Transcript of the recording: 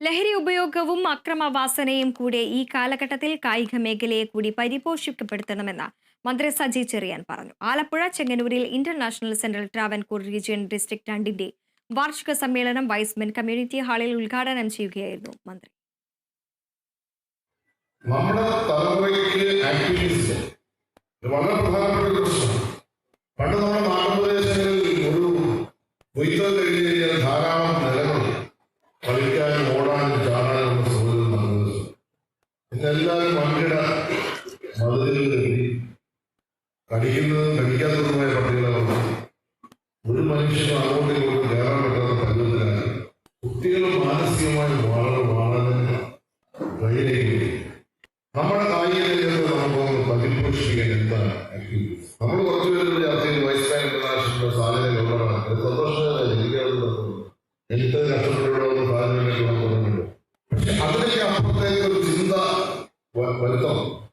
ലഹരി ഉപയോഗവും അക്രമവാസനയും കൂടെ ഈ കാലഘട്ടത്തിൽ കായിക മേഖലയെ കൂടി പരിപോഷിക്കപ്പെടുത്തണമെന്ന് മന്ത്രി സജി ചെറിയാൻ പറഞ്ഞു. ആലപ്പുഴ ചെങ്ങന്നൂരിൽ international central Travancore region district രണ്ടിന്റെ വാർഷിക സമ്മേളനം വൈസ്മെൻ കമ്മ്യൂണിറ്റി ഹാളിൽ ഉദ്ഘാടനം ചെയ്യുകയായിരുന്നു മന്ത്രി. പ്രധാനപ്പെട്ട പണ്ട് നമ്മുടെ നാട്ടുപ്രദേശങ്ങളിൽ ഒരു കൊയ്ത്ത് കഴിഞ്ഞ് ഇന്നെല്ലാവരും വൻകിട മതിലുകൾ കെട്ടി കടിക്കുന്നതും കടിക്കാത്തതുമായ പട്ടികളാണ്. ഒരു മനുഷ്യനും അങ്ങോട്ടും ഇങ്ങോട്ടും കയറാൻ പറ്റാത്ത പരുവത്തിലാണ്. കുട്ടികൾ മാനസികമായി വളരെ വളരെ വഴിയിലേക്ക് നമ്മുടെ കായിക രംഗത്ത് നമുക്ക് പരിപോഷിപ്പിക്കാൻ എന്താണ്? നമ്മൾ കുറച്ചുപേരുടെ ചർച്ചയിൽ വൈസ് ബാങ്ക് ഇന്റർനാഷണൽ സാധന ഗവർണറാണ് സന്തോഷമായി എനിക്കത് എനിക്ക് കഷ്ടപ്പെട്ടുള്ള സാധനങ്ങളൊക്കെ തുടങ്ങുന്നുണ്ട് പക്ഷെ അതിലേക്ക് അപ്പുറത്തേക്ക് ഒരു guantánamo